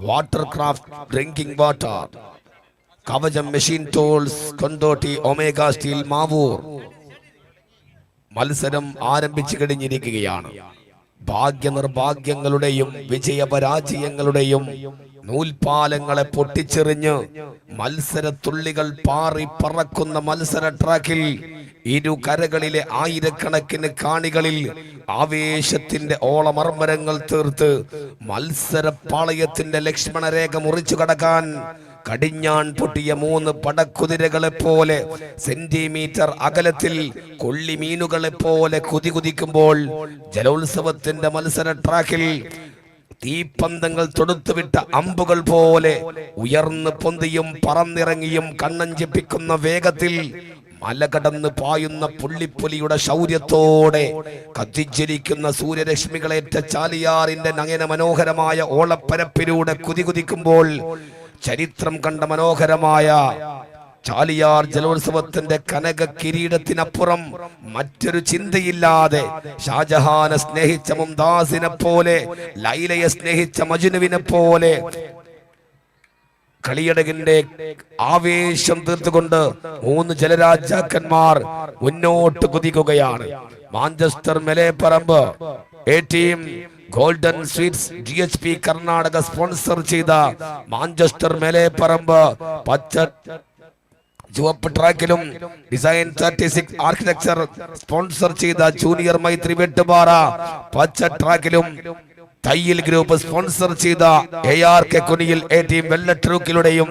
Water craft drinking water കവചം machine tools Kondotty omega steel Mavoor മത്സരം ആരംഭിച്ചു കഴിഞ്ഞിരിക്കുകയാണ്. ഭാഗ്യ നിർഭാഗ്യങ്ങളുടെയും വിജയപരാജയങ്ങളുടെയും നൂൽപാലങ്ങളെ പൊട്ടിച്ചെറിഞ്ഞ് മത്സരത്തുള്ളികൾ പാറി പറക്കുന്ന മത്സര ട്രാക്കിൽ ഇരു കരകളിലെ ആയിരക്കണക്കിന് കാണികളിൽ ആവേശത്തിന്റെ ഓളമർമരങ്ങൾ തീർത്ത് മത്സരപ്പാളയത്തിന്റെ ലക്ഷ്മണരേഖ മുറിച്ചു കടക്കാൻ കടിഞ്ഞാൺ പൊട്ടിയ മൂന്ന് പടക്കുതിരകളെ പോലെ സെന്റിമീറ്റർ അകലത്തിൽ കൊള്ളിമീനുകളെ പോലെ കുതി കുതിക്കുമ്പോൾ ജലോത്സവത്തിന്റെ മത്സര ട്രാക്കിൽ തീപ്പന്തങ്ങൾ തൊടുത്തുവിട്ട അമ്പുകൾ പോലെ ഉയർന്ന് പൊന്തിയും പറന്നിറങ്ങിയും കണ്ണഞ്ചിപ്പിക്കുന്ന വേഗത്തിൽ മല കടന്ന് പായുന്ന പുള്ളിപ്പുലിയുടെ ശൗര്യത്തോടെ കത്തിച്ചിരിക്കുന്ന സൂര്യരശ്മികളേറ്റ ചാലിയാറിന്റെ നയന മനോഹരമായ ഓളപ്പരപ്പിലൂടെ കുതികുതിക്കുമ്പോൾ ചരിത്രം കണ്ട മനോഹരമായ ചാലിയാർ ജലോത്സവത്തിന്റെ കനക കിരീടത്തിനപ്പുറം മറ്റൊരു ചിന്തയില്ലാതെ ഷാജഹാനെ സ്നേഹിച്ച മുംതാസിനെ പോലെ ലൈലയെ സ്നേഹിച്ച മജുനുവിനെ പോലെ കളിയടകിന്റെ ആവേശം തീർത്തുകൊണ്ട് മൂന്ന് ജലരാജാക്കന്മാർ മുന്നോട്ട് കുതിക്കുകയാണ്. Manchester Meleparamba A team golden sweets G H P Karnataka sponsor ചെയ്ത മാഞ്ചസ്റ്റർ മെലേപ്പറമ്പ് പച്ച ചുവപ്പ് ട്രാക്കിലും ഡിസൈൻ തേർട്ടി ആർക്കിടെക്ചർ സ്പോൺസർ ചെയ്ത ജൂനിയർ മൈത്രി വെട്ടുപാറ പച്ച ട്രാക്കിലും തയ്യൽ ഗ്രൂപ്പ് സ്പോൺസർ ചെയ്ത A R K Kuniyil A team വെള്ള ട്രൂക്കിലൂടെയും